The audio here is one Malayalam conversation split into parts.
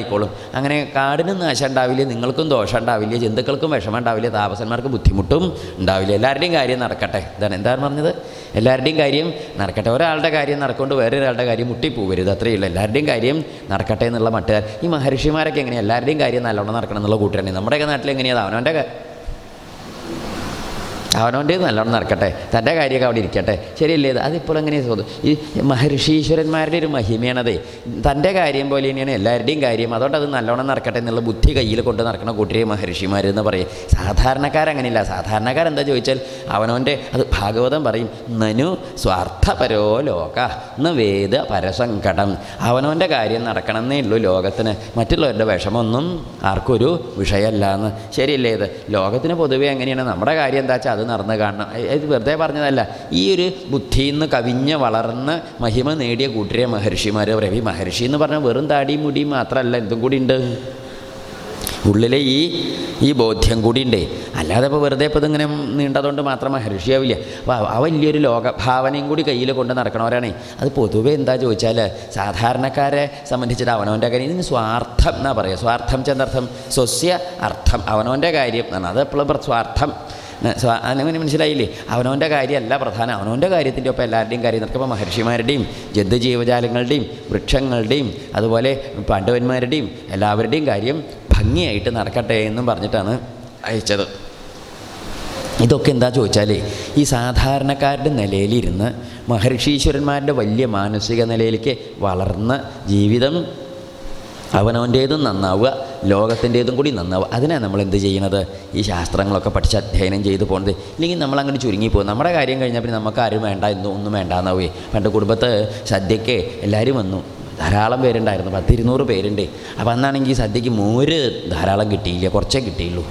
ആയിക്കോളും. അങ്ങനെ കാടിനും നാശം ഉണ്ടാവില്ല നിങ്ങൾക്കും ദോഷം ഉണ്ടാവില്ല ജന്തുക്കൾക്കും വിഷമം ഉണ്ടാവില്ല താപസന്മാർക്ക് ബുദ്ധിമുട്ടും ഉണ്ടാവില്ല. എല്ലാവരുടെയും കാര്യം നടക്കട്ടെ. ഇതാണ് എന്താണ് പറഞ്ഞത്? എല്ലാവരുടെയും കാര്യം നടക്കട്ടെ. ഒരാളുടെ കാര്യം നടക്കൊണ്ട് വേറെ ഒരാളുടെ കാര്യം മുട്ടിപ്പോവരുത്. അത്രയേ ഉള്ളൂ. എല്ലാവരുടെയും കാര്യം നടക്കട്ടെ എന്നുള്ള മട്ടുകാർ. ഈ മഹർഷിമാരൊക്കെ എങ്ങനെയാണ് എല്ലാവരുടെയും കാര്യം നല്ലോണം നടക്കണം എന്നുള്ള കൂട്ടുകാരാണ് നമ്മുടെയൊക്കെ നാട്ടിൽ എങ്ങനെയാണ് അവനവന്റെ അവനവന്റെ നല്ലോണം നടക്കട്ടെ. തന്റെ കാര്യമൊക്കെ അവിടെ ഇരിക്കട്ടെ. ശരിയല്ലേ ഇത്? അതിപ്പോൾ എങ്ങനെയാണ് തോന്നുന്നു ഈ മഹർഷീശ്വരന്മാരുടെ ഒരു മഹിമയാണത്. തന്റെ കാര്യം പോലെ തന്നെയാണ് എല്ലാവരുടെയും കാര്യം. അതുകൊണ്ട് അത് നല്ലോണം നടക്കട്ടെ എന്നുള്ള ബുദ്ധി കയ്യിൽ കൊണ്ട് നടക്കുന്ന കൂട്ടിയെ മഹർഷിമാർ എന്ന് പറയും സാധാരണക്കാരങ്ങനെയില്ല സാധാരണക്കാരെന്താ ചോദിച്ചാൽ അവനവന്റെ അത് ഭാഗവതം പറയും നനു സ്വാർത്ഥപരോ ലോക ന വേദ പരസങ്കടം അവനവന്റെ കാര്യം നടക്കണമെന്നേ ഉള്ളൂ ലോകത്തിന്. മറ്റുള്ളവരുടെ വിഷമമൊന്നും ആർക്കൊരു വിഷയമല്ല എന്ന് ശരിയല്ലേ ഇത്? ലോകത്തിന് പൊതുവേ എങ്ങനെയാണ് നമ്മുടെ കാര്യം എന്താ വെച്ചാൽ അത് നടന്ന് കാണണം. ഇത് വെറുതെ പറഞ്ഞതല്ല. ഈ ഒരു ബുദ്ധിയിൽ നിന്ന് കവിഞ്ഞ് വളർന്ന് മഹിമ നേടിയ കൂട്ടരെ മഹർഷിമാർ രവി മഹർഷി എന്ന് പറഞ്ഞാൽ വെറും താടിയും മുടിയും മാത്രമല്ല എന്തും കൂടി ഉണ്ട്. ഉള്ളിലെ ഈ ഈ ബോധ്യം കൂടി ഉണ്ട്. അല്ലാതെ ഇപ്പോൾ വെറുതെ ഇപ്പോൾ ഇതിങ്ങനെ നീണ്ടതുകൊണ്ട് മാത്രം മഹർഷിയാവില്ല. അപ്പോൾ ആ വലിയൊരു ലോകഭാവനയും കൂടി കയ്യിൽ കൊണ്ട് നടക്കണവരാണേ. അത് പൊതുവേ എന്താ ചോദിച്ചാൽ സാധാരണക്കാരെ സംബന്ധിച്ചിട്ട് അവനവന്റെ കാര്യം ഇതിന് സ്വാർത്ഥം എന്നാ പറയുക സ്വാർത്ഥം ചെന്നർത്ഥം സ്വസ്യ അർത്ഥം. അവനവന്റെ കാര്യം എന്നാണ്. അത് എപ്പോഴും സ്വാർത്ഥം. അങ്ങനെ മനസ്സിലായില്ലേ? അവനവന്റെ കാര്യമല്ല പ്രധാനം. അവനവന്റെ കാര്യത്തിന്റെ ഒപ്പം എല്ലാവരുടെയും കാര്യം നടക്കുമ്പോൾ മഹർഷിമാരുടെയും ജന്തുജീവജാലങ്ങളുടെയും വൃക്ഷങ്ങളുടെയും അതുപോലെ പാണ്ഡവന്മാരുടെയും എല്ലാവരുടെയും കാര്യം ഭംഗിയായിട്ട് നടക്കട്ടെ എന്നും പറഞ്ഞിട്ടാണ് അയച്ചത്. ഇതൊക്കെ എന്താ ചോദിച്ചാൽ ഈ സാധാരണക്കാരുടെ നിലയിലിരുന്ന് മഹർഷീശ്വരന്മാരുടെ വലിയ മാനസിക നിലയിലേക്ക് വളർന്ന് ജീവിതം അവനവന്റേതും നന്നാവുക. ലോകത്തിന്റേതും കൂടി നന്നാവുക അതിനാണ് നമ്മൾ എന്ത് ചെയ്യണത്? ഈ ശാസ്ത്രങ്ങളൊക്കെ പഠിച്ച് അധ്യയനം ചെയ്ത് പോകുന്നത് ഇല്ലെങ്കിൽ നമ്മളങ്ങനെ ചുരുങ്ങിപ്പോകും നമ്മുടെ കാര്യം കഴിഞ്ഞാൽ പിന്നെ നമുക്ക് ആരും വേണ്ട എന്നും ഒന്നും വേണ്ടാന്നാവേ. പണ്ട് കുടുംബത്ത് സദ്യക്ക് എല്ലാവരും വന്നു. ധാരാളം പേരുണ്ടായിരുന്നു. പത്തിരുന്നൂറ് പേരുണ്ട്. അപ്പോൾ അന്നാണെങ്കിൽ സദ്യക്ക് മോര് ധാരാളം കിട്ടിയില്ല. കുറച്ചേ കിട്ടിയുള്ളൂ.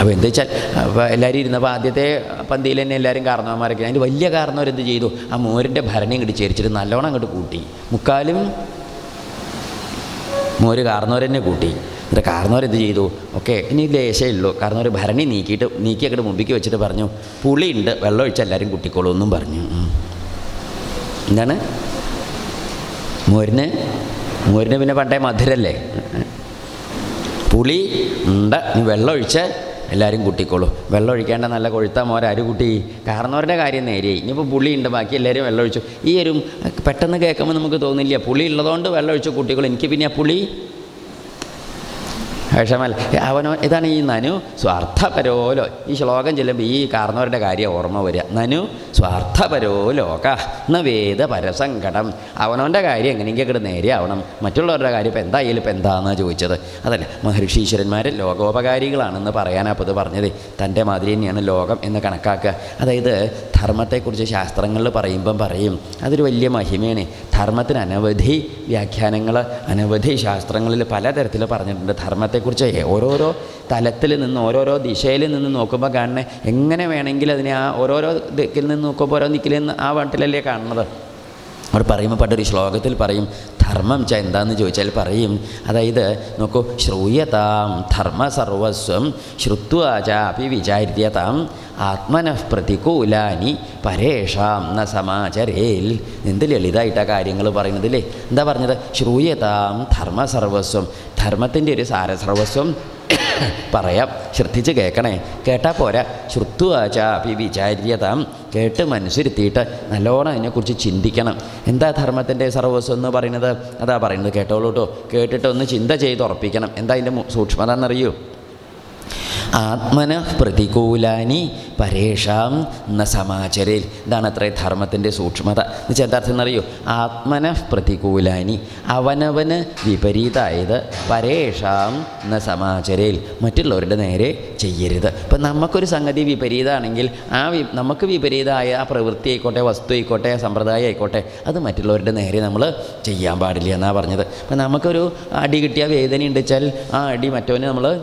അപ്പോൾ എന്താ വെച്ചാൽ അപ്പോൾ എല്ലാവരും ഇരുന്നപ്പോൾ ആദ്യത്തെ പന്തിയിൽ തന്നെ എല്ലാവരും കാരണവന്മാരൊക്കെ. അതിന്റെ വലിയ കാരണവരെന്ത് ചെയ്തു? ആ മോരിന്റെ ഭരണി ഇങ്ങോട്ട് ചേരിച്ചിട്ട് നല്ലോണം അങ്ങോട്ട് കൂട്ടി. മുക്കാലും മോര് കാർന്നവരെന്നെ കൂട്ടി. എന്നിട്ട് കാർന്നവരെന്ത് ചെയ്തു? ഓക്കെ ഇനി ലേശേ ഉള്ളൂ. കാർന്നവർ ഭരണി നീക്കിയിട്ട് നീക്കി അങ്ങോട്ട് മുമ്പിക്ക് വെച്ചിട്ട് പറഞ്ഞു പുളിയുണ്ട് വെള്ളം ഒഴിച്ച് എല്ലാവരും കുട്ടിക്കോളൂ എന്നും പറഞ്ഞു. എന്താണ്? മോരിന് മോരിന് പിന്നെ പണ്ടേ മധുരല്ലേ? പുളി ഉണ്ട് വെള്ളം ഒഴിച്ച് എല്ലാവരും കൂട്ടിക്കോളൂ. വെള്ളം ഒഴിക്കേണ്ട നല്ല കൊഴുത്ത മോര ആര് കൂട്ടി കാരണവരുടെ കാര്യം നേരെയായി ഇനിയിപ്പോൾ പുളിയുണ്ട് ബാക്കി എല്ലാവരും വെള്ളം ഒഴിച്ചു. ഈ ഒരു പെട്ടെന്ന് കേൾക്കുമ്പോൾ നമുക്ക് തോന്നില്ല. പുളി ഉള്ളതുകൊണ്ട് വെള്ളം ഒഴിച്ച് കൂട്ടിക്കോളൂ. എനിക്ക് പിന്നെ ആ പുളി വിഷമല്ല അവനോ ഇതാണ് ഈ നനു സ്വാർത്ഥപരോലോ. ഈ ശ്ലോകം ചെല്ലുമ്പോൾ ഈ കാർന്നവരുടെ കാര്യം ഓർമ്മ വരിക. നനു സ്വാർത്ഥപരോ ലോക ന വേദ പരസങ്കടം അവനവന്റെ കാര്യം എങ്ങനെയെങ്കിലും ഇവിടെ നേരെയാവണം. മറ്റുള്ളവരുടെ കാര്യം ഇപ്പം എന്താ ഇപ്പം എന്താണെന്നാണ് ചോദിച്ചത്? അതല്ല മഹർഷീശ്വരന്മാർ ലോകോപകാരികളാണെന്ന് പറയാനാ ഇത് പറഞ്ഞത്. തന്റെ മാതിരി തന്നെയാണ് ലോകം എന്ന് കണക്കാക്കുക. അതായത് ധർമ്മത്തെക്കുറിച്ച് ശാസ്ത്രങ്ങളിൽ പറയുമ്പം പറയും അതൊരു വലിയ മഹിമയാണ്. ധർമ്മത്തിന് അനവധി വ്യാഖ്യാനങ്ങൾ അനവധി ശാസ്ത്രങ്ങളിൽ പലതരത്തിൽ പറഞ്ഞിട്ടുണ്ട് ധർമ്മത്തെക്കുറിച്ച്. ഓരോരോ തലത്തിൽ നിന്ന് ഓരോരോ ദിശയിൽ നിന്ന് നോക്കുമ്പോൾ കാണുന്നത് എങ്ങനെ വേണമെങ്കിൽ അതിനെ ആ ഓരോരോ ദിക്കിൽ നിന്ന് നോക്കുമ്പോൾ ഓരോ ദിക്കിൽ നിന്ന് ആ വട്ടിലല്ലേ കാണുന്നത്? അവിടെ പറയുമ്പോൾ പണ്ടൊരു ശ്ലോകത്തിൽ പറയും ധർമ്മം ച എന്താന്ന് ചോദിച്ചാൽ പറയും. അതായത് നോക്കൂ ശ്രൂയതാം ധർമ്മ സർവസ്വം ശ്രുത്വാചാപി വിചാര്യതാം ആത്മനഃ പ്രതികൂലാനി പരേഷാം ന സമാചരേൽ. എന്ത് ലളിതമായിട്ടാണ് കാര്യങ്ങൾ പറയുന്നതില്ലേ എന്താ പറഞ്ഞത്? ശ്രൂയതാം ധർമ്മ സർവസ്വം ധർമ്മത്തിന്റെ ഒരു സാരസർവസ്വം പറയാം. ശ്രദ്ധിച്ച് കേൾക്കണേ. കേട്ടാൽ പോരാ. ശ്രുത്വാചാപി വിചാര്യതാം. കേട്ട് മനസ്സിരുത്തിയിട്ട് നല്ലോണം അതിനെക്കുറിച്ച് ചിന്തിക്കണം. എന്താ ധർമ്മത്തിന്റെ സർവസ്വം എന്ന് പറയുന്നത്? അതാ പറയുന്നത് കേട്ടോളൂ കേട്ടോ കേട്ടിട്ട് ഒന്ന് ചിന്ത ചെയ്ത് ഉറപ്പിക്കണം. എന്താ അതിന്റെ സൂക്ഷ്മത എന്നറിയൂ? ആത്മന പ്രതികൂലാനി പരേഷാം ന സമാചരേൽ. ഇതാണ് അത്രേ ധർമ്മത്തിന്റെ സൂക്ഷ്മത. എന്ന് വെച്ചാൽ എന്താ അർത്ഥം എന്നറിയോ ആത്മന പ്രതികൂലാനി അവനവന് വിപരീതമായത് പരേഷാം ന സമാചരേൽ. മറ്റുള്ളവരുടെ നേരെ ചെയ്യരുത്. ഇപ്പം നമുക്കൊരു സംഗതി വിപരീതമാണെങ്കിൽ ആ വി നമുക്ക് വിപരീതമായ ആ പ്രവൃത്തി ആയിക്കോട്ടെ വസ്തു ആയിക്കോട്ടെ സമ്പ്രദായം ആയിക്കോട്ടെ അത് മറ്റുള്ളവരുടെ നേരെ നമ്മൾ ചെയ്യാൻ പാടില്ല എന്നാണ് പറഞ്ഞത്. അപ്പം നമുക്കൊരു അടി കിട്ടിയ വേദന ഉണ്ട് വെച്ചാൽ ആ അടി മറ്റവന് നമ്മൾ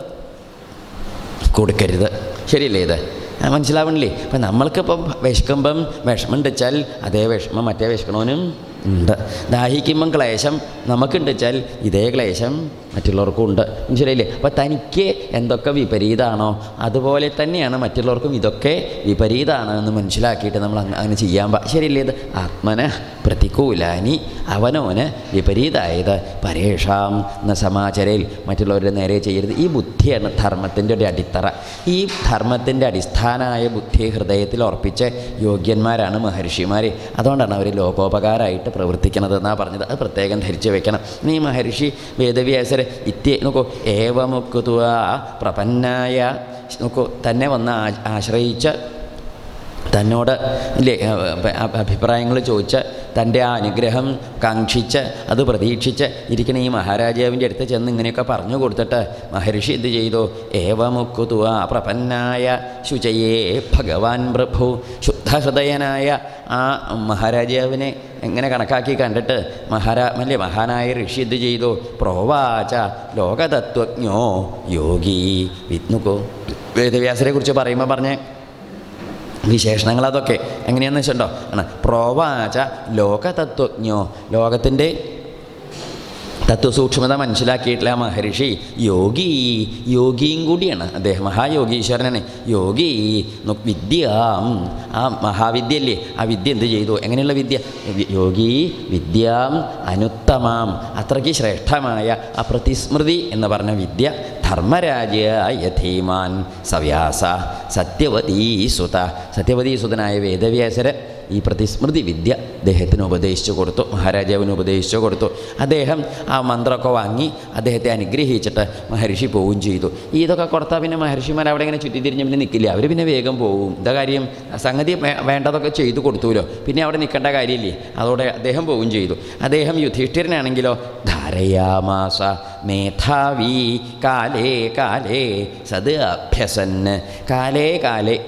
കൊടുക്കരുത്. ശരിയല്ലേ ഇത്? മനസ്സിലാവണില്ലേ? ഇപ്പം നമ്മൾക്കിപ്പം വിശക്കുമ്പം വിഷമം വെച്ചാൽ അതേ വിഷമം മറ്റേ വിശക്കണവനും ഉണ്ട്. ദാഹിക്കുമ്പം ക്ലേശം നമുക്കുണ്ട്. വെച്ചാൽ ഇതേ ക്ലേശം മറ്റുള്ളവർക്കും ഉണ്ട്. മനസ്സിലായില്ലേ? അപ്പോൾ തനിക്ക് എന്തൊക്കെ വിപരീതമാണോ അതുപോലെ തന്നെയാണ് മറ്റുള്ളവർക്കും ഇതൊക്കെ വിപരീതമാണ് എന്ന് മനസ്സിലാക്കിയിട്ട് നമ്മൾ അങ്ങനെ ചെയ്യാൻ പാ ശരിയല്ലേ ഇത്? ആത്മന പ്രതികൂലാനി അവനോന് വിപരീതായത്. പരേഷാം എന്ന സമാചരയിൽ മറ്റുള്ളവരുടെ നേരെ ചെയ്യരുത്. ഈ ബുദ്ധിയാണ് ധർമ്മത്തിന്റെ ഒരു അടിത്തറ. ഈ ധർമ്മത്തിന്റെ അടിസ്ഥാനമായ ബുദ്ധി ഹൃദയത്തിൽ ഉറപ്പിച്ച യോഗ്യന്മാരാണ് മഹർഷിമാർ അതുകൊണ്ടാണ് അവർ ലോകോപകാരമായിട്ട് പ്രവർത്തിക്കുന്നത് എന്നാണ് പറഞ്ഞത്. അത് പ്രത്യേകം ധരിച്ചു വെക്കണം. നീ മഹർഷി വേദവ്യാസർ ഇത്യ നോക്കൂ ഏവമുക്കുതുവ പ്രപന്നായ നോക്കൂ തന്നെ വന്ന് ആശ്രയിച്ച തന്നോട് ഇല്ലേ അഭിപ്രായങ്ങൾ ചോദിച്ച് തന്റെ ആ അനുഗ്രഹം കാക്ഷിച്ച് അത് പ്രതീക്ഷിച്ച് ഇരിക്കുന്ന ഈ മഹാരാജാവിന്റെ അടുത്ത് ചെന്ന് ഇങ്ങനെയൊക്കെ പറഞ്ഞു കൊടുത്തിട്ട് മഹർഷി എന്ത് ചെയ്തു? ഏവമുക്കുതുവ പ്രപന്നായ ശുചയേ ഭഗവാൻ പ്രഭു ശുദ്ധഹൃദയനായ ആ മഹാരാജാവിനെ എങ്ങനെ കണക്കാക്കി കണ്ടിട്ട് മഹാരാ അല്ലേ മഹാനായ ഋഷി എന്ത് ചെയ്തു? പ്രോവാച ലോകതത്വജ്ഞോ യോഗി. വിത്നുക്കോ വേദവ്യാസരെ കുറിച്ച് പറയുമ്പോൾ പറഞ്ഞേ വിശേഷണങ്ങൾ അതൊക്കെ എങ്ങനെയാണെന്ന് വെച്ചിട്ടുണ്ടോ? ആണ്. പ്രോവാച ലോകതത്വജ്ഞോ ലോകത്തിന്റെ തത്വസൂക്ഷ്മത മനസ്സിലാക്കിയിട്ടുള്ള ആ മഹർഷി യോഗി യോഗിയും കൂടിയാണ്. അദ്ദേഹം മഹായോഗീശ്വരനാണ്. യോഗി വിദ്യ. ആ മഹാവിദ്യ അല്ലേ ആ വിദ്യ എന്ത് ചെയ്തു? എങ്ങനെയുള്ള വിദ്യ? യോഗി വിദ്യാം അനുത്തമാം. അത്രയ്ക്ക് ശ്രേഷ്ഠമായ അപ്രതിസ്മൃതി പ്രതിസ്മൃതി എന്ന് പറഞ്ഞ വിദ്യ ധർമ്മരാജയായ ധീമാൻ സവ്യാസ സത്യവതീസുത. സത്യവതീസുതനായ വേദവ്യാസര് ഈ പ്രതിസ്മൃതി വിദ്യ അദ്ദേഹത്തിന് ഉപദേശിച്ചു കൊടുത്തു. മഹാരാജാവിന് ഉപദേശിച്ചു കൊടുത്തു. അദ്ദേഹം ആ മന്ത്രമൊക്കെ വാങ്ങി അദ്ദേഹത്തെ അനുഗ്രഹിച്ചിട്ട് മഹർഷി പോവുകയും ചെയ്തു. ഇതൊക്കെ കൊടുത്താൽ പിന്നെ മഹർഷിമാർ അവിടെ ഇങ്ങനെ ചുറ്റിത്തിരിഞ്ഞ് പിന്നെ നിൽക്കില്ല അവർ പിന്നെ വേഗം പോവും. എന്താ കാര്യം? സംഗതി വേണ്ടതൊക്കെ ചെയ്തു കൊടുത്തുല്ലോ പിന്നെ അവിടെ നിൽക്കേണ്ട കാര്യമില്ലേ? അതോടെ അദ്ദേഹം പോവുകയും ചെയ്തു. അദ്ദേഹം യുധിഷ്ഠിരനാണെങ്കിലോ ധാരയാമാസ മേധാവി കാലേ കാലേ സത് അഭ്യസന്. കാലേ കാലേ.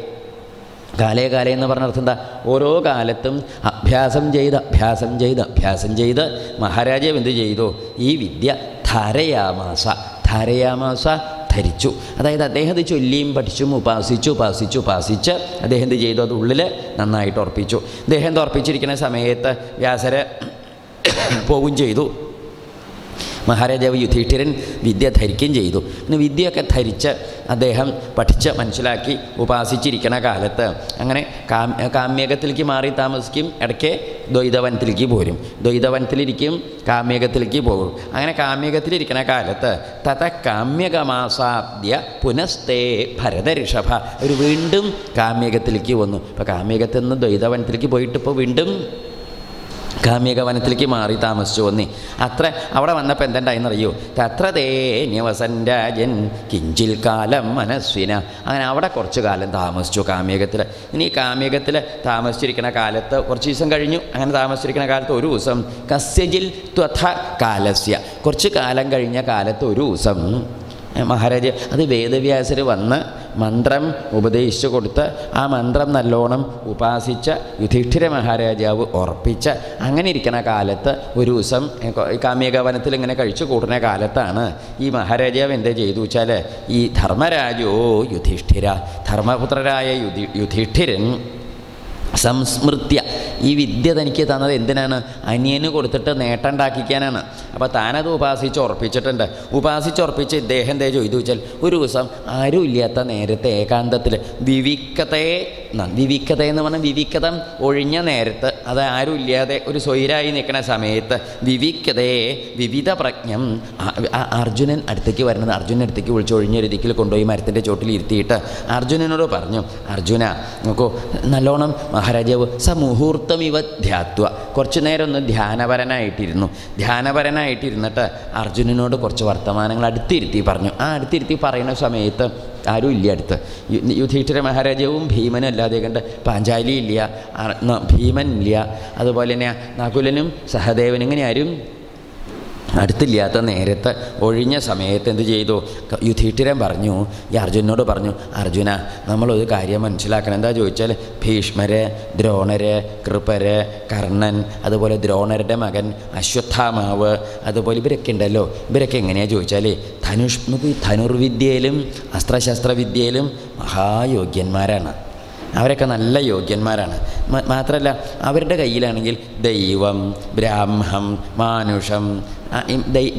കാലേ കാലേ എന്ന് പറഞ്ഞ അർത്ഥം എന്താ? ഓരോ കാലത്തും അഭ്യാസം ചെയ്ത് അഭ്യാസം ചെയ്ത് അഭ്യാസം ചെയ്ത് മഹാരാജാവ് എന്ത് ചെയ്തു? ഈ വിദ്യ ധാരയാമാസ ധാരയാമാസ ധരിച്ചു. അതായത് അദ്ദേഹം അത് ചൊല്ലിയും പഠിച്ചും ഉപാസിച്ചു ഉപാസിച്ചു ഉപാസിച്ച് അദ്ദേഹം എന്ത് ചെയ്തു? അത് ഉള്ളിൽ നന്നായിട്ട് ഉറപ്പിച്ചു. അദ്ദേഹം ഉറപ്പിച്ചിരിക്കുന്ന സമയത്ത് വ്യാസരെ പോവുകയും ചെയ്തു. മഹാരാജാവ് യുധിഷ്ഠിരൻ വിദ്യ ധരിക്കുകയും ചെയ്തു. പിന്നെ വിദ്യയൊക്കെ ധരിച്ച് അദ്ദേഹം പഠിച്ച് മനസ്സിലാക്കി ഉപാസിച്ചിരിക്കണ കാലത്ത് അങ്ങനെ കാം കാമ്യകത്തിലേക്ക് മാറി താമസിക്കും. ഇടയ്ക്ക് ദ്വൈതവനത്തിലേക്ക് പോരും. ദ്വൈതവനത്തിലിരിക്കും കാമ്യകത്തിലേക്ക് പോകും. അങ്ങനെ കാമ്യകത്തിലിരിക്കണ കാലത്ത് തഥ കാമ്യകമാസാദ്യ പുനസ്തേ ഭരതഋഷഭ ഒരു വീണ്ടും കാമ്യകത്തിലേക്ക് വന്നു. ഇപ്പോൾ കാമ്യകത്തിൽ നിന്ന് ദ്വൈതവനത്തിലേക്ക് പോയിട്ട് ഇപ്പോൾ വീണ്ടും കാമ്യക വനത്തിലേക്ക് മാറി താമസിച്ചു വന്നി. അത്ര അവിടെ വന്നപ്പോൾ എന്തുണ്ടായെന്നറിയോ? തത്ര തേ ന്യവസൻ രാജൻ കിഞ്ചിൽ കാലം മനസ്വിന അങ്ങനെ അവിടെ കുറച്ച് കാലം താമസിച്ചു കാമ്യകത്തിൽ. ഇനി കാമ്യകത്തിൽ താമസിച്ചിരിക്കുന്ന കാലത്ത് കുറച്ച് ദിവസം കഴിഞ്ഞു. അങ്ങനെ താമസിച്ചിരിക്കുന്ന കാലത്ത് ഒരു ദിവസം കസ്യജിൽ ത്വഥ കാലസ്യ. കുറച്ച് കാലം കഴിഞ്ഞ കാലത്ത് ഒരു ദിവസം മഹാരാജ് അത് വേദവ്യാസർ വന്ന് മന്ത്രം ഉപദേശിച്ചു കൊടുത്ത് ആ മന്ത്രം നല്ലോണം ഉപാസിച്ച യുധിഷ്ഠിര മഹാരാജാവ് ഉറപ്പിച്ച് അങ്ങനെ ഇരിക്കുന്ന കാലത്ത് ഒരു ദിവസം കാമ്യകവനത്തിൽ ഇങ്ങനെ കഴിച്ചു കൂടുന്ന കാലത്താണ് ഈ മഹാരാജാവ് എന്താ ചെയ്തു വെച്ചാൽ ഈ ധർമ്മരാജോ യുധിഷ്ഠിര ധർമ്മപുത്രരായ യുധി യുധിഷ്ഠിരൻ സംസ്മൃത്യ. ഈ വിദ്യ തനിക്ക് തന്നത് എന്തിനാണ്? അനിയന് കൊടുത്തിട്ട് നേട്ടം ഉണ്ടാക്കിക്കാനാണ് അപ്പോൾ താനത് ഉപാസിച്ച് ഉറപ്പിച്ചിട്ടുണ്ട്. ഉപാസിച്ച് ഉറപ്പിച്ച് ഇദ്ദേഹം എന്തേ ചെയ്തു വെച്ചാൽ ഒരു ദിവസം ആരും ഇല്ലാത്ത നേരത്തെ ഏകാന്തത്തിൽ വിവിക്കതയെ ന- വിവിക്കത എന്ന് പറഞ്ഞാൽ വിവിക്കതം ഒഴിഞ്ഞ നേരത്ത് അത് ആരും ഇല്ലാതെ ഒരു സ്വൈരായി നിൽക്കുന്ന സമയത്ത് വിവിക്കതയെ വിവിധ പ്രജ്ഞം അർജുനൻ അടുത്തേക്ക് വരുന്നത് അർജുനൻ അടുത്തേക്ക് വിളിച്ച് ഒഴിഞ്ഞ ദിക്കിൽ കൊണ്ടുപോയി മരത്തിന്റെ ചോട്ടിൽ ഇരുത്തിയിട്ട് അർജുനനോട് പറഞ്ഞു അർജുന നോക്കൂ നല്ലോണം മഹാരാജാവ് സമുഹൂർത്തം ഇവ ധ്യാത്വ. കുറച്ചു നേരം ഒന്ന് ധ്യാനപരനായിട്ടിരുന്നു. ധ്യാനപരനായിട്ടിരുന്നിട്ട് അർജുനനോട് കുറച്ച് വർത്തമാനങ്ങൾ അടുത്തിരുത്തി പറഞ്ഞു. ആ അടുത്തിരുത്തി പറയുന്ന സമയത്ത് ആരും ഇല്ല അടുത്ത്. യുധിഷ്ഠിര മഹാരാജാവും ഭീമനും അല്ലാതെ കണ്ട് പാഞ്ചാലി ഇല്ല ഭീമൻ ഇല്ല. അതുപോലെ തന്നെ നകുലനും സഹദേവനും ഇങ്ങനെ ആരും അടുത്തില്ലാത്ത നേരത്തെ ഒഴിഞ്ഞ സമയത്ത് എന്ത് ചെയ്തു? യുധിഷ്ഠിരൻ പറഞ്ഞു ഈ അർജുനോട് പറഞ്ഞു അർജുന നമ്മളൊരു കാര്യം മനസ്സിലാക്കണം. എന്താ ചോദിച്ചാൽ ഭീഷ്മര് ദ്രോണര് കൃപര് കർണൻ അതുപോലെ ദ്രോണരുടെ മകൻ അശ്വത്ഥാമാവ് അതുപോലെ ഇവരൊക്കെ ഉണ്ടല്ലോ. ഇവരൊക്കെ എങ്ങനെയാണ് ചോദിച്ചാൽ ധനുഷ് ധനുർവിദ്യയിലും അസ്ത്രശസ്ത്രവിദ്യയിലും മഹായോഗ്യന്മാരാണ്. അവരൊക്കെ നല്ല യോഗ്യന്മാരാണ്. മാത്രമല്ല അവരുടെ കയ്യിലാണെങ്കിൽ ദൈവം ബ്രാഹ്മം മാനുഷം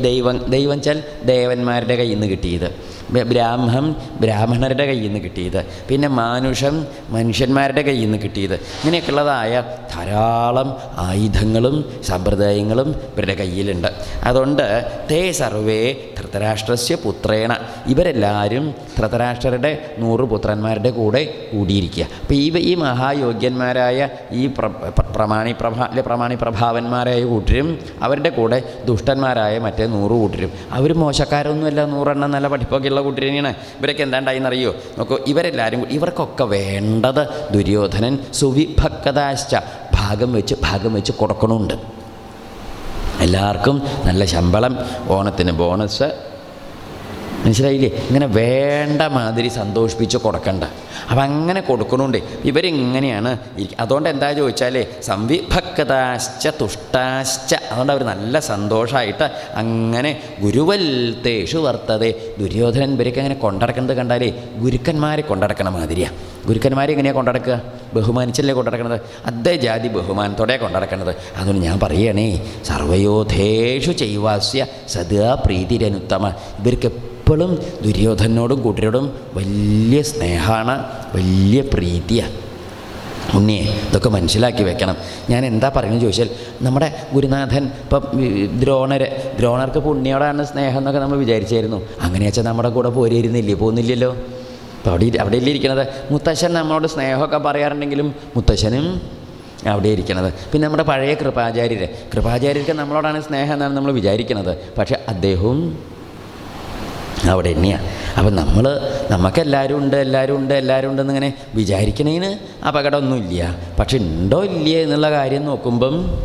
ദൈവം ദൈവം വെച്ചാൽ ദേവന്മാരുടെ കയ്യിൽ നിന്ന് കിട്ടിയത്. ബ്രാഹ്മം ബ്രാഹ്മണരുടെ കയ്യിൽ നിന്ന് കിട്ടിയത്. പിന്നെ മാനുഷം മനുഷ്യന്മാരുടെ കയ്യിൽ നിന്ന് കിട്ടിയത്. ഇങ്ങനെയൊക്കെയുള്ളതായ ധാരാളം ആയുധങ്ങളും സമ്പ്രദായങ്ങളും ഇവരുടെ കയ്യിലുണ്ട്. അതുകൊണ്ട് തേ സർവേ ധൃതരാഷ്ട്രസ്യ പുത്രേണ. ഇവരെല്ലാവരും ധൃതരാഷ്ട്രരുടെ നൂറ് പുത്രന്മാരുടെ കൂടെ കൂടിയിരിക്കുക. അപ്പോൾ ഈ ഈ മഹായോഗ്യന്മാരായ ഈ പ്ര പ്ര- പ്രമാണി പ്രഭ അല്ലെ പ്രമാണി പ്രഭാവന്മാരായ കൂട്ടരും അവരുടെ കൂടെ ദുഷ്ടന്മാരായ മറ്റേ നൂറ് കൂട്ടരും. അവർ മോശക്കാരൊന്നുമല്ല. നൂറെണ്ണം നല്ല പഠിപ്പൊക്കെ ഉള്ള കൂട്ടർ തന്നെയാണ് ഇവരൊക്കെ എന്താണ്ടായിന്നറിയോ? നോക്കൂ ഇവരെല്ലാവരും ഇവർക്കൊക്കെ വേണ്ടത് ദുര്യോധനൻ സുവിഭക്തതാശ്ച ഭാഗം വെച്ച് ഭാഗം വെച്ച് കൊടുക്കണമുണ്ട് എല്ലാവർക്കും നല്ല ശമ്പളം ഓണത്തിന് ബോണസ് മനസ്സിലായില്ലേ? ഇങ്ങനെ വേണ്ട മാതിരി സന്തോഷിപ്പിച്ച് കൊടുക്കണ്ട. അപ്പം അങ്ങനെ കൊടുക്കണുണ്ട്. ഇവരിങ്ങനെയാണ്. അതുകൊണ്ട് എന്താ ചോദിച്ചാൽ സംവിഭക്താശ്ച തുഷ്ടാശ്ച. അതുകൊണ്ട് അവർ നല്ല സന്തോഷമായിട്ട് അങ്ങനെ ഗുരുവൽത്തേഷു വർത്തതെ ദുര്യോധനൻ ഇവരൊക്കെ അങ്ങനെ കൊണ്ടടക്കുന്നത് കണ്ടാലേ ഗുരുക്കന്മാരെ കൊണ്ടടക്കണ മാതിരിയാണ് ഗുരുക്കന്മാരെ എങ്ങനെയാണ് കൊണ്ടടക്കുക? ബഹുമാനിച്ചല്ലേ കൊണ്ടടക്കണത്? അതേ ജാതി ബഹുമാനത്തോടെ കൊണ്ടടക്കണത്. അതുകൊണ്ട് ഞാൻ പറയണേ സർവയോധേഷു ചെയ്വാസ്യ സദാ പ്രീതിരനുത്തമ. ഇവർക്ക് എപ്പോഴും ദുര്യോധനോടും കൂട്ടരോടും വലിയ സ്നേഹമാണ് വലിയ പ്രീതിയാണ് ഉണ്ണിയെ ഇതൊക്കെ മനസ്സിലാക്കി വെക്കണം. ഞാൻ എന്താ പറയുന്നത് ചോദിച്ചാൽ നമ്മുടെ ഗുരുനാഥൻ ഇപ്പം ദ്രോണരെ ദ്രോണര് ദ്രോണർക്ക് പുണ്യോടാണ് സ്നേഹം എന്നൊക്കെ നമ്മൾ വിചാരിച്ചായിരുന്നു. അങ്ങനെ വെച്ചാൽ നമ്മുടെ കൂടെ പോരുന്നില്ലേ പോകുന്നില്ലല്ലോ അപ്പോൾ അവിടെ അവിടെ ഇല്ലേ ഇരിക്കണത്? മുത്തശ്ശൻ നമ്മളോട് സ്നേഹമൊക്കെ പറയാറുണ്ടെങ്കിലും മുത്തശ്ശനും അവിടെ ഇരിക്കണത്. പിന്നെ നമ്മുടെ പഴയ കൃപാചാര്യരെ. കൃപാചാര്യർക്ക് നമ്മളോടാണ് സ്നേഹം എന്നാണ് നമ്മൾ വിചാരിക്കുന്നത് പക്ഷേ അദ്ദേഹവും അവിടെ തന്നെയാണ് അപ്പം നമ്മൾ നമുക്കെല്ലാവരും ഉണ്ട് എല്ലാവരും ഉണ്ട് എല്ലാവരും ഉണ്ടെന്ന് ഇങ്ങനെ വിചാരിക്കണേന് അപകടമൊന്നുമില്ല. പക്ഷെ ഉണ്ടോ ഇല്ലേ എന്നുള്ള കാര്യം നോക്കുമ്പം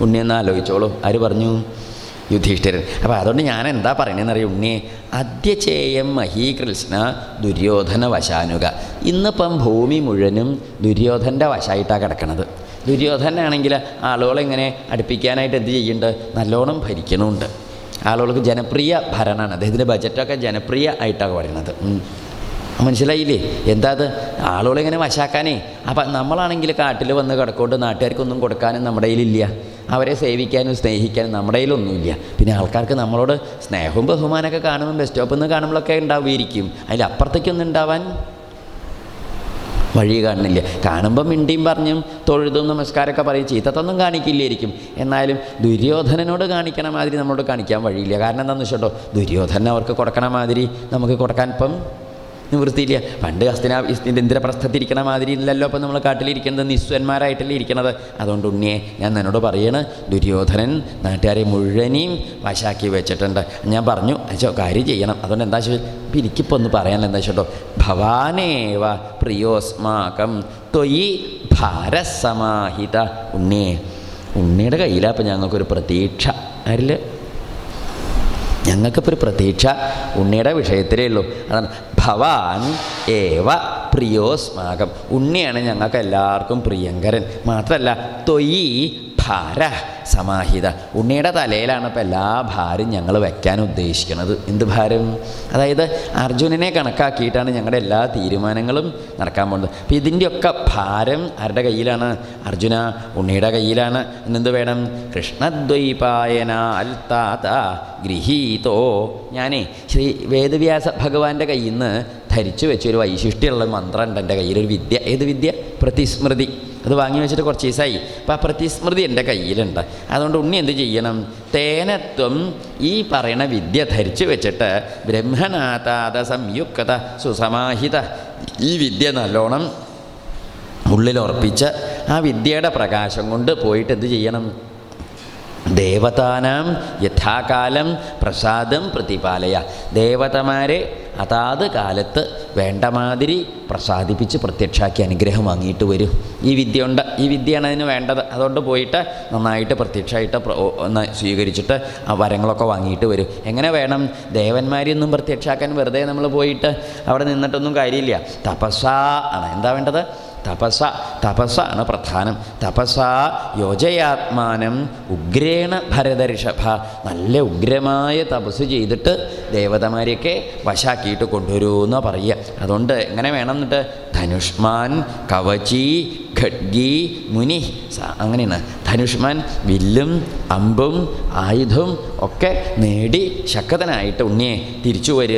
ഉണ്ണിയെന്ന് ആലോചിച്ചോളൂ. ആര് പറഞ്ഞു? യുധിഷ്ഠിരൻ. അപ്പോൾ അതുകൊണ്ട് ഞാൻ എന്താ പറയണതെന്ന് അറിയാം ഉണ്ണിയെ അദ്യചേയം മഹീകൃഷ്ണ ദുര്യോധന വശാനുക ഇന്നിപ്പം ഭൂമി മുഴുവനും ദുര്യോധന്റെ വശമായിട്ടാണ് കിടക്കണത്. ദുര്യോധനാണെങ്കിൽ ആളുകളെങ്ങനെ അടുപ്പിക്കാനായിട്ട് എന്ത് ചെയ്യുന്നുണ്ട് നല്ലോണം ഭരിക്കണമുണ്ട് ആളുകൾക്ക് ജനപ്രിയ ഭരണമാണ് അദ്ദേഹത്തിന്റെ ബജറ്റൊക്കെ ജനപ്രിയ ആയിട്ടാണ് പറയുന്നത്. മനസ്സിലായില്ലേ? എന്താ അത്? ആളുകളെ ഇങ്ങനെ വശാക്കാനേ. അപ്പം നമ്മളാണെങ്കിൽ കാട്ടിൽ വന്ന് കിടക്കൊണ്ട് നാട്ടുകാർക്കൊന്നും കൊടുക്കാനും നമ്മുടെ കയ്യിലില്ല. അവരെ സേവിക്കാനും സ്നേഹിക്കാനും നമ്മുടെ കയ്യിലൊന്നുമില്ല. പിന്നെ ആൾക്കാർക്ക് നമ്മളോട് സ്നേഹവും ബഹുമാനമൊക്കെ കാണുമ്പോൾ ബസ് സ്റ്റോപ്പിൽ നിന്ന് കാണുമ്പോഴൊക്കെ ഉണ്ടാവുമായിരിക്കും. അതിലപ്പുറത്തേക്കൊന്നും ഉണ്ടാവാൻ വഴി കാണുന്നില്ല. കാണുമ്പോൾ മിണ്ടിയും പറഞ്ഞും തൊഴുതും നമസ്കാരമൊക്കെ പറയും ചീത്തത്തൊന്നും കാണിക്കില്ലായിരിക്കും എന്നാലും ദുര്യോധനനോട് കാണിക്കണ മാതിരി നമ്മളോട് കാണിക്കാൻ വഴിയില്ല. കാരണം എന്താണെന്ന് വെച്ചോട്ടോ? ദുര്യോധനൻ അവർക്ക് കൊടുക്കണ മാതിരി നമുക്ക് കൊടുക്കാൻ ഇപ്പം നിവൃത്തിയില്ല. പണ്ട് ഹസ്തിനാ ഇന്ദ്രപ്രസ്ഥത്തിരിക്കണ മാതിരി ഇല്ലല്ലോ അപ്പം നമ്മൾ കാട്ടിലിരിക്കുന്നത് നിസ്വന്മാരായിട്ടല്ലേ ഇരിക്കണത്. അതുകൊണ്ട് ഉണ്ണിയെ ഞാൻ നിന്നോട് പറയണ് ദുര്യോധനൻ നാട്ടുകാരെ മുഴുവനെയും വശാക്കി വെച്ചിട്ടുണ്ട്. ഞാൻ പറഞ്ഞു അച്ഛോ കാര്യം ചെയ്യണം. അതുകൊണ്ട് എന്താ ഇപ്പം എനിക്കിപ്പോൾ ഒന്ന് പറയാനുള്ള എന്താ വെച്ചോ ഭവാനേവ പ്രിയോസ്മാകം തൊയി ഭാരസമാഹിത. ഉണ്ണിയെ ഉണ്ണിയുടെ കയ്യിലാണ് അപ്പം ഞങ്ങൾക്കൊരു പ്രതീക്ഷ. ആരില്ല ഞങ്ങൾക്കിപ്പോൾ ഒരു പ്രതീക്ഷ ഉണ്ണിയുടെ വിഷയത്തിലേ ഉള്ളൂ. അതാണ് ഭവാൻ ഏവ പ്രിയോസ്മാകം. ഉണ്ണിയാണ് ഞങ്ങൾക്ക് എല്ലാവർക്കും പ്രിയങ്കരൻ. മാത്രമല്ല തൊയി ഭാര സമാഹിത. ഉണ്ണിയുടെ തലയിലാണ് ഇപ്പോൾ എല്ലാ ഭാരം ഞങ്ങൾ വയ്ക്കാൻ ഉദ്ദേശിക്കുന്നത്. എന്ത് ഭാരം? അതായത് അർജുനനെ കണക്കാക്കിയിട്ടാണ് ഞങ്ങളുടെ എല്ലാ തീരുമാനങ്ങളും നടക്കാൻ പോകുന്നത്. അപ്പം ഇതിന്റെയൊക്കെ ഭാരം ആരുടെ കയ്യിലാണ്? അർജുന ഉണ്ണിയുടെ കയ്യിലാണ്. എന്നെന്ത് വേണം? കൃഷ്ണദ്വൈപായന അൽത്താത ഗൃഹീതോ. ഞാനേ ശ്രീ വേദവ്യാസ ഭഗവാന്റെ കയ്യിൽ നിന്ന് ധരിച്ചു വെച്ചൊരു വൈശിഷ്ട്യമുള്ള മന്ത്രമുണ്ട് എന്റെ കയ്യിലൊരു വിദ്യ. ഏത് വിദ്യ? പ്രതിസ്മൃതി. അത് വാങ്ങി വെച്ചിട്ട് കുറച്ച് ദിവസമായി അപ്പോൾ ആ പ്രതിസ്മൃതി എന്റെ കയ്യിലുണ്ട്. അതുകൊണ്ട് ഉണ്ണി എന്ത് ചെയ്യണം? തേനത്വം ഈ പറയണ വിദ്യ ധരിച്ചു വെച്ചിട്ട് ബ്രഹ്മനാഥാത സംയുക്ത സുസമാഹിത ഈ വിദ്യ നല്ലോണം ഉള്ളിൽ ഉറപ്പിച്ച് ആ വിദ്യയുടെ പ്രകാശം കൊണ്ട് പോയിട്ട് എന്ത് ചെയ്യണം? ദേവതാനാം യഥാകാലം പ്രസാദം പ്രതിപാലയ. ദേവതമാരെ അതാത് കാലത്ത് വേണ്ട മാതിരി പ്രസാദിപ്പിച്ച് പ്രത്യക്ഷാക്കി അനുഗ്രഹം വാങ്ങിയിട്ട് വരും. ഈ വിദ്യ ഉണ്ട് ഈ വിദ്യയാണ് അതിന് വേണ്ടത്. അതുകൊണ്ട് പോയിട്ട് നന്നായിട്ട് പ്രത്യക്ഷമായിട്ട് സ്വീകരിച്ചിട്ട് ആ വരങ്ങളൊക്കെ വാങ്ങിയിട്ട് വരും. എങ്ങനെ വേണം? ദേവന്മാരെയൊന്നും പ്രത്യക്ഷാക്കാൻ വെറുതെ നമ്മൾ പോയിട്ട് അവിടെ നിന്നിട്ടൊന്നും കാര്യമില്ല. തപസ്സാ ആണ് എന്താ വേണ്ടത്? തപസ തപസ്സാണ് പ്രധാനം. തപസ യോജയാത്മാനം ഉഗ്രേണ ഭരതഋഷഭ നല്ല ഉഗ്രമായ തപസ് ചെയ്തിട്ട് ദേവതമാരെയൊക്കെ വശാക്കിയിട്ട് എന്ന് പറയുക. അതുകൊണ്ട് എങ്ങനെ വേണം എന്നിട്ട്? ധനുഷ്മാൻ കവചി ഖഡ്ഗി മുനി അങ്ങനെയാണ്. ധനുഷ്മാൻ വില്ലും അമ്പും ആയുധവും ഒക്കെ നേടി ശക്തനായിട്ട് ഉണ്ണിയെ തിരിച്ചു വരിക.